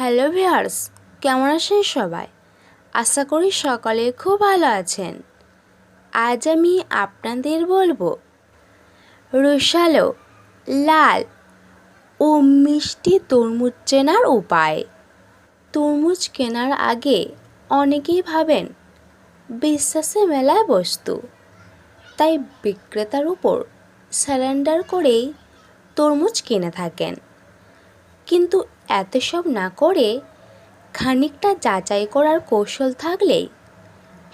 Hello viewers, কেমন আছেন সবাই? আশা করি সকলে খুব ভালো আছেন। আজ আমি আপনাদের বলব রসালো লাল ও মিষ্টি তরমুজ চেনার উপায়। তরমুজ কেনার আগে অনেকেই ভাবেন বিশ্বাসে মেলায় বস্তু। তাই বিক্রেতার উপর স্যালেন্ডার করেই তরমুজ কিনে থাকেন। কিন্তু এত সব না করে খানিকটা যাচাই করার কৌশল থাকলেই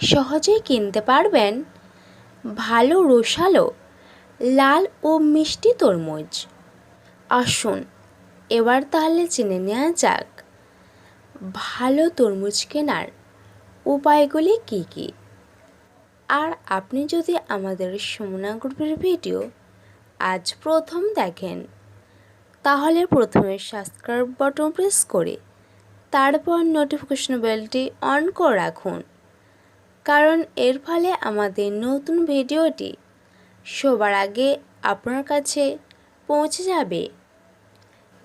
সহজেই কিনতে পারবেন ভালো রসালো, লাল ও মিষ্টি তরমুজ। আসুন, এবার তাহলে জেনে নেওয়া যাক ভালো তরমুজ কেনার উপায়গুলি কী কী। আর আপনি যদি আমাদের সুমনা গ্রুপের ভিডিও আজ প্রথম দেখেন তাহলে প্রথমে সাবস্ক্রাইব বাটন প্রেস করে, তারপর নোটিফিকেশন বেলটি অন করে রাখুন। কারণ এর ফলে আমাদের নতুন ভিডিওটি সবার আগে আপনার কাছে পৌঁছে যাবে।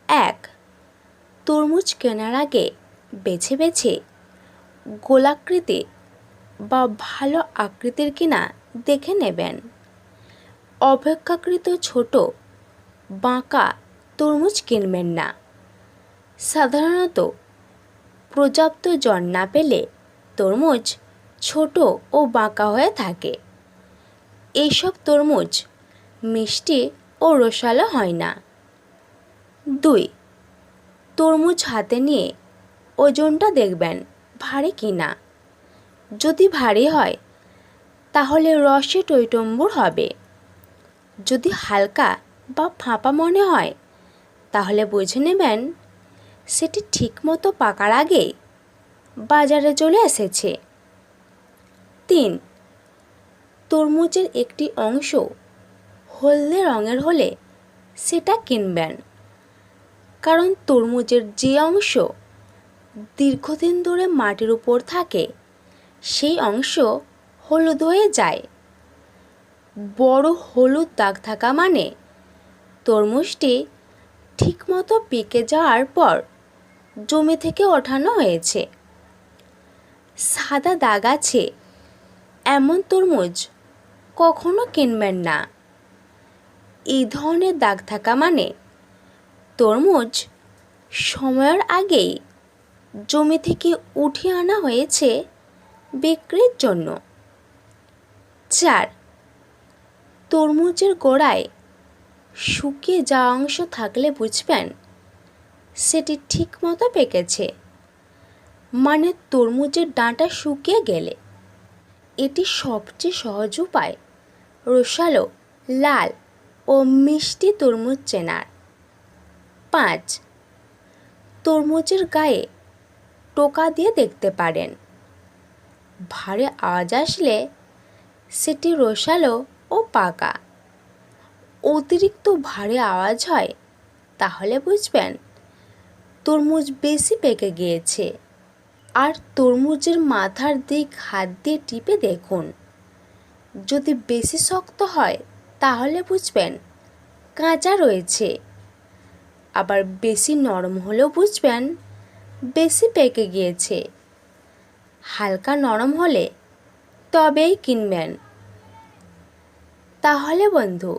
এক, তরমুজ কেনার আগে বেছে বেছে গোলাকৃতি বা ভালো আকৃতির কিনা দেখে নেবেন। অপেক্ষাকৃত ছোট বাঁকা তরমুজ কিনবেন না। সাধারণত পর্যাপ্ত জল না পেলে তরমুজ ছোট ও বাঁকা হয়ে থাকে। এইসব তরমুজ মিষ্টি ও রসালো হয় না। দুই, তরমুজ হাতে নিয়ে ওজনটা দেখবেন ভারী কি না। যদি ভারী হয়, তাহলে রসে টৈটম্বুর হবে। যদি হালকা বা ফাঁপা মনে হয় তাহলে বুঝে নেবেন, সেটি ঠিকমতো পাকার আগে বাজারে চলে এসেছে। তিন, তরমুজের একটি অংশ হলদে রঙের হলে সেটা কিনবেন, কারণ তরমুজের যে অংশ দীর্ঘদিন ধরে মাটির উপর থাকে, সেই অংশ হলুদ হয়ে যায়। বড় হলুদ দাগ থাকা মানে তরমুজটি ঠিকমতো পেকে যাওয়ার পর জমি থেকে ওঠানো হয়েছে। সাদা দাগ আছে, এমন তরমুজ কখনো কিনবেন না। এই ধরনের দাগ থাকা মানে তরমুজ সময়ের আগেই জমি থেকে উঠিয়ে আনা হয়েছে বিক্রির জন্য। চার, তরমুজের গোড়ায় শুকিয়ে যাওয়া অংশ থাকলে বুঝবেন সেটি ঠিক মতো পেকেছে। মানে তরমুজের ডাঁটা শুকিয়ে গেলে। এটি সবচেয়ে সহজ উপায়। রসালো, লাল ও মিষ্টি তরমুজ চেনার। পাঁচ, তরমুজের গায়ে টোকা দিয়ে দেখতে পারেন। ভারে আওয়াজ আসলে সেটি রসালো ও পাকা। অতিরিক্ত ভারী আওয়াজ হয়, তাহলে বুঝবেন। তরমুজ বেশি পেকে গিয়েছে। আর তরমুজের মাথার দিক হাত দিয়ে টিপে দেখুন। যদি বেশি শক্ত হয়, তাহলে বুঝবেন, কাঁচা রয়েছে। আবার বেশি নরম হলেও বুঝবেন, বেশি পেকে গিয়েছে। হালকা নরম হলে তবেই কিনবেন। তাহলে বন্ধু